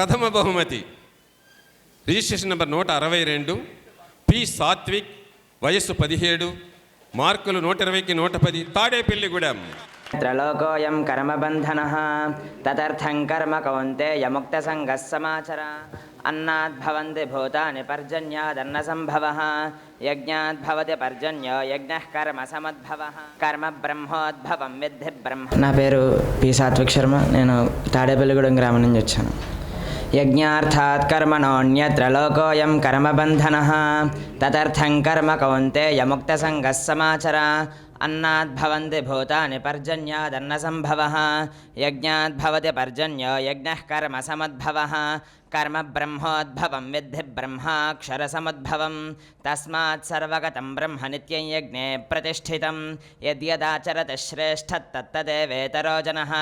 ప్రథమ బహుమతి. Registration number నూట అరవై రెండు పి సాత్విక్ వయస్సు పదిహేడు మార్కులు నూట ఇరవైకి నూట పది తాడేపల్లిగూడెం. త్రలోకోయం కర్మబంధనः తదర్థం కర్మ కౌంతేయముక్తసంగः సమాచర అన్నాద్భవంతి భూతాని పర్జన్యాదన్న సంభవः యజ్ఞాద్భవతి పర్జన్యో యజ్ఞः కర్మ సమద్భవः కర్మ బ్రహ్మోద్భవం విద్ధి బ్రహ్మ. నా పేరు పి సాత్విక్ శర్మ నేను తాడేపల్లిగూడెం గ్రామం నుంచి వచ్చాను. యజ్ఞార్థాత్ కర్మణోన్యత్ర లోకోయం కర్మబంధన. తదర్థం కర్మ కౌంతేయముక్తసంగः సమాచర. అన్నాద్భవంతి భూతాని పర్జన్యాదన్న సంభవः యజ్ఞాద్భవతి పర్జన్యో యజ్ఞ కర్మ సమద్భవ. కర్మ బ్రహ్మోద్భవం విద్ధి బ్రహ్మాక్షరసముద్భవం తస్మాత్ సర్వగతం బ్రహ్మ నిత్యం యజ్ఞే ప్రతిష్ఠితం. యద్యదాచరత శ్రేష్ఠత్తత్తదేవేతరో జనः.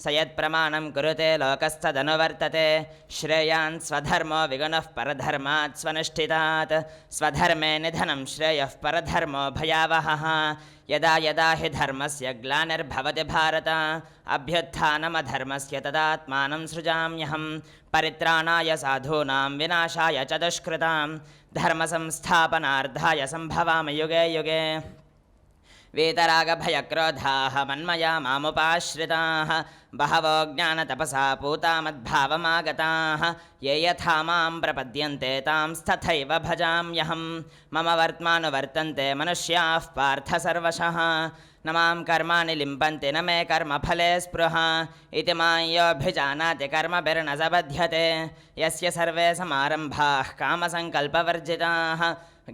స యత్ప్రమాణం కురుతే లోకస్తదనువర్తతే. శ్రేయాన్ స్వధర్మో విగుణః పరధర్మాత్ స్వనుష్ఠితాత్. స్వధర్మే నిధనం శ్రేయः పరధర్మో భయావహ. యదా యదా హి ధర్మస్య గ్లానిర్భవతి భారత. అభ్యుత్థానమధర్మస్య తదాత్మానం సృజామ్యహం. పరిత్రాణాయ సాధూనాం వినాశాయ చ దుష్కృతాం ధర్మ సంస్థాపనార్థాయ సంభవామ యుగే యుగే. వీతరాగభయక్రోధాः మన్మయా మాముపాశ్రితాः బహవో జ్ఞానతపసా పూతా మద్భావమాగతాः ఏ యథా మాం ప్రపద్యంతే తాంస్తథైవ భజామ్యహం. మమ వర్త్మానువర్తంతే మనుష్యాः పార్థ సర్వశः. न मां कर्माणि लिम्पन्ति न मे कर्मफले स्पृह इति मां योऽभिजानाति कर्मभिर्न स बध्यते यस्य सर्वे समारम्भाः कामसङ्कल्पवर्जिताः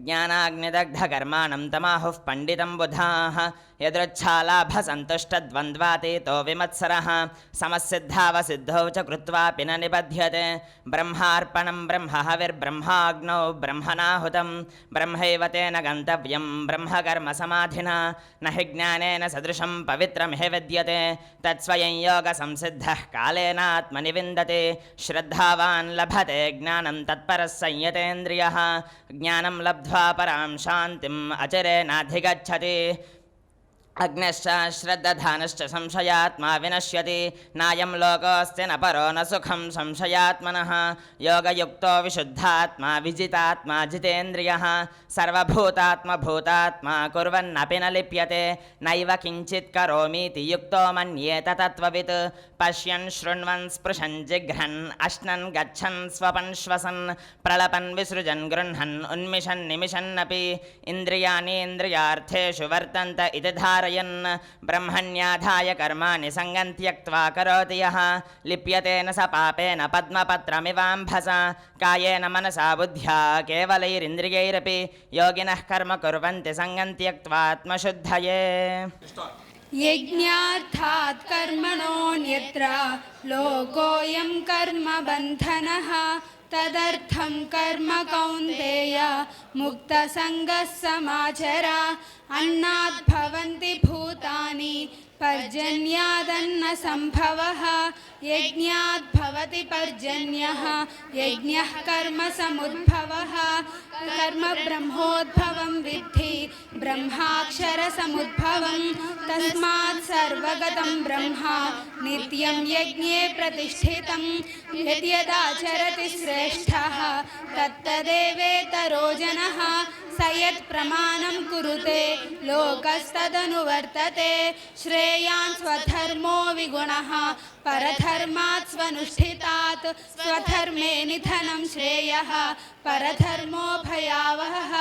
ज्ञानाग्निदग्धकर्माणं तमाहुः पण्डितं बुधाः యదృచ్ఛాలాభ సంతుష్టద్వంద్వాతీతో విమత్సర. సమసిద్ధావసిద్ధౌ చ కృత్వాపి న నిబధ్యతే. బ్రహ్మార్పణం బ్రహ్మహవిర్బ్రహ్మాగ్నౌ బ్రహ్మణాహుతం బ్రహ్మైవ తేన గంతవ్యం బ్రహ్మకర్మ సమాధిన. నహి జ్ఞానేన సదృశం పవిత్రమిహ విద్యతే. తత్స్వయం యోగ సంసిద్ధ కాళేనాత్మని విందతే. శ్రద్ధావాన్ లభతే జ్ఞానం తత్పర సంయతేంద్రియ. జ్ఞానం లబ్ధ్వా పరాం శాంతిం అచరేనాధిగచ్చతి. అగ్నశ్చ శ్రద్ధానశ్చ సంశయాత్మా వినశ్యతి. నాయం లోకోస్తి నపరో న సుఖం సంశయాత్మన. యోగయుక్తో విశుద్ధాత్మా విజితాత్మా జితేంద్రియ. సర్వభూతాత్మ భూతాత్మా కుర్వన్నపి న లిప్యతే. నైవ కించిత్ కరోమీతి యుక్తో మన్యేత తత్వవిత్. పశ్యన్ శృణ్వన్ స్పృశన్ జిఘ్రన్ అశ్నన్ గచ్చన్ స్వపన్ శ్వసన్ ప్రళపన్ విసృజన్ గృహన్ ఉన్మిషన్ నిమిషన్నపి. ఇంద్రియాణీంద్రియార్థేషు వర్తంత ఇది ధార धारयन् ब्रह्मण्याधाय कर्माणि सङ्गं त्यक्त्वा करोति यः। लिप्यते न स पापेन पद्मपत्रमिवाम्भसा, कायेन मनसा बुद्ध्या केवलैरिन्द्रियैरपि योगिनः कर्म कुर्वन्ति सङ्गं त्यक्त्वात्मशुद्धये यज्ञार्थात् कर्मणोऽन्यत्र लोकोऽयं कर्मबन्धनः। तदर्थं कर्म कौन्तेय, मुक्तसङ्गः समाचर। अन्नात् भवन्ति भूतानि, पर्जन्यादन्नसम्भवः। यज्ञात् भवति पर्जन्यः, यज्ञः कर्म समुद्भवः। कर्म ब्रह्मोद्भवं विद्धि, ब्रह्माक्षरसमुद्भवं, तस्मात् सर्वगतं ब्रह्म, नित्यं यज्ञे प्रतिष्ठितं, यद्यदाचरति श्रेष्ठः, तत्तदेवेतरो जनः, स यत्प्रमाणं कुरुते, लोकस्तदनुवर्तते, श्रेयान् स्वधर्मो विगुणः, परधर्मात् स्यात् स्वधर्मे निधनं श्रेयः परधर्मो भयावहः।